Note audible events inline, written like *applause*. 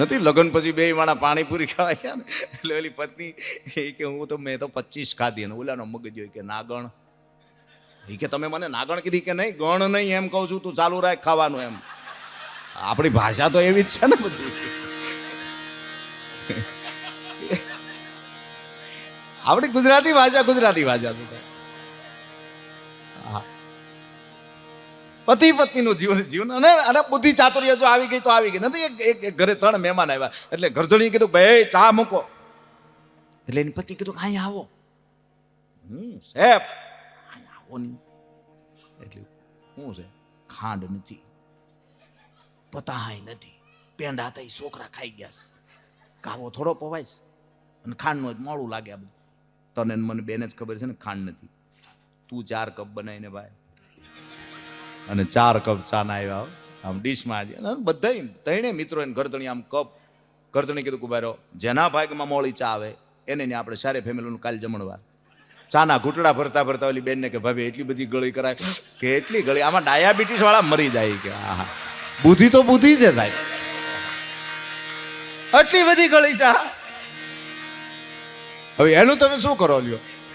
નથી, લગ્ન પછી બે માણા પાણીપુરી ખાવા ગયા ને. એટલે ઓલી પત્ની, એ કે હું તો, મેં તો પચીસ ખાધી અને ઓલાનો મગજ હોય કે નાગણ. એ કે તમે મને નાગણ કીધી કે નહીં? ગણ નહીં એમ કહું છું, તું ચાલુ રાખ ખાવાનું એમ. આપણી ભાષા તો એવી જ છે ને બધી. *laughs* આપણી ગુજરાતી ભાષા ગુજરાતી ભાષા તો હા. પતિ પત્નીનું જીવન જીવન અને અને બુદ્ધિ ચાતુર્ય જો આવી ગઈ તો આવી ગઈ. નથી, એક- ઘરે ત્રણ મહેમાન આવ્યા. એટલે ઘરજણીએ કીધું, ભાઈ, ચા મૂકો. એટલે એની પતિ કીધું અહીંયા આવો. હમ સાહેબ આવો નહીં. એટલે શું છે, ખાંડ નથી, પતાહાય નથી. પેંડા હતા છોકરા ખાઈ ગયા છે. કાવો થોડો પવાઈશ અને ખાંડનું જ મોડું લાગે આ તને મને બેને જ ખબર છે ને, ખાંડ નથી. તું ચાર કપ બનાવીને ભાઈ અને ચાર કપ ચા ના આવ્યા. આમ ડીશમાં બધા ત્રણે મિત્રો એને ગરદણી આમ કપ ગરદણી કીધું કુબારો જેના ભાગમાં મોળી ચા આવે, એને ને આપણે સારે ફેમિલીનું કાલ જમણવાર. ચાના ઘૂંટડા ભરતા ભરતા ઓલી બેનને કે, ભાભી, એટલી બધી ગળી કરાય. કે એટલી ગળી, આમાં ડાયાબિટીસ વાળા મરી જાય કે, હા બુદ્ધિ તો બુદ્ધિ છે સાહેબ. આટલી બધી ગળી ચા. હવે એનું તમે શું કરો લ્યો?